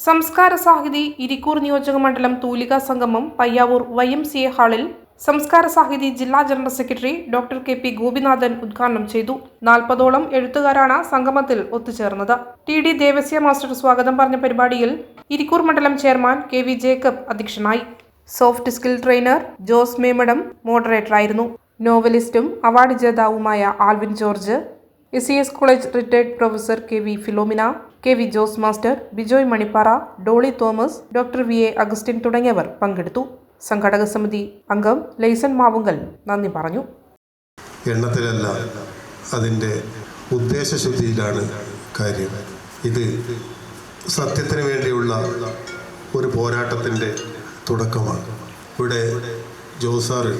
സംസ്കാര സാഹിതി ഇരിക്കൂർ നിയോജക മണ്ഡലം തൂലിക സംഗമം Payyavoor Y M C A ഹാളിൽ സംസ്കാര സാഹിതി ജില്ലാ general secretary doctor K P Gopinathan ഉദ്ഘാടനം ചെയ്തു. നാൽപ്പതോളം എഴുത്തുകാരാണ് സംഗമത്തിൽ ഒത്തുചേർന്നത്. ടി ഡി ദേവസ്യ മാസ്റ്റർ സ്വാഗതം പറഞ്ഞ പരിപാടിയിൽ ഇരിക്കൂർ മണ്ഡലം ചെയർമാൻ കെ വി ജേക്കബ് അധ്യക്ഷനായി. Soft skill trainer Jose Memadam മോഡറേറ്ററായിരുന്നു. നോവലിസ്റ്റും award ജേതാവുമായ Alvin George S C S college retired professor K V Philomina K V Jose master Bijoy Manippara Dolly Thomas doctor V A Augustine തുടങ്ങിയവർ പങ്കെടുത്തു. സംഘാടക സമിതി അംഗം liaison Mavunkal നന്ദി പറഞ്ഞു. എണ്ണത്തിലല്ല അതിന്റെ ഉദ്ദേശശുദ്ധിയിലാണ് കാര്യം. ഇത് സത്യത്തിന് വേണ്ടിയുള്ള ഒരു പോരാട്ടത്തിന്റെ തുടക്കമാണ്. ഇവിടെ ജോസ് സാറ്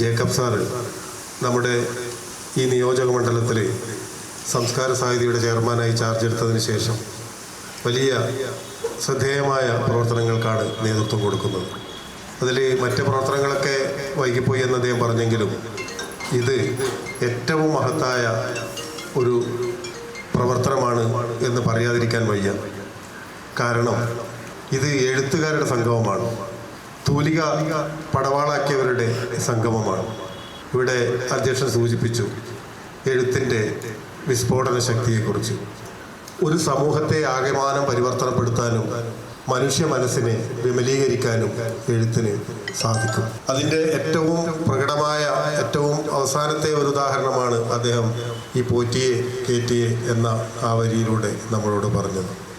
ജേക്കബ് സാറ് നമ്മുടെ ഈ നിയോജക മണ്ഡലത്തിൽ സംസ്കാര സാഹിതിയുടെ ചെയർമാനായി ചാർജ് എടുത്തതിന് ശേഷം വലിയ ശ്രദ്ധേയമായ പ്രവർത്തനങ്ങൾക്കാണ് നേതൃത്വം കൊടുക്കുന്നത്. അതിൽ മറ്റ് പ്രവർത്തനങ്ങളൊക്കെ വൈകിപ്പോയി എന്ന് അദ്ദേഹം പറഞ്ഞെങ്കിലും ഇത് ഏറ്റവും മഹത്തായ ഒരു പ്രവർത്തനമാണ് എന്ന് പറയാതിരിക്കാൻ വയ്യ. കാരണം ഇത് എഴുത്തുകാരുടെ സംഗമമാണ്. തൂലിക പടവാളാക്കിയവരുടെ സംഗമമാണ്. ഇവിടെ അധ്യക്ഷൻ സൂചിപ്പിച്ചു എഴുത്തിന്റെ വിസ്ഫോടന ശക്തിയെക്കുറിച്ച്. ഒരു സമൂഹത്തെ ആകമാനം പരിവർത്തനപ്പെടുത്താനും മനുഷ്യ മനസ്സിനെ വിമലീകരിക്കാനും എഴുത്തിന് സാധിക്കും. അതിന്റെ ഏറ്റവും പ്രകടമായ ഏറ്റവും അവസാനത്തെ ഒരു ഉദാഹരണമാണ് അദ്ദേഹം ഈ പോറ്റിയെ കേറ്റിയെ എന്ന ആ വരിയിലൂടെ നമ്മളോട് പറഞ്ഞത്.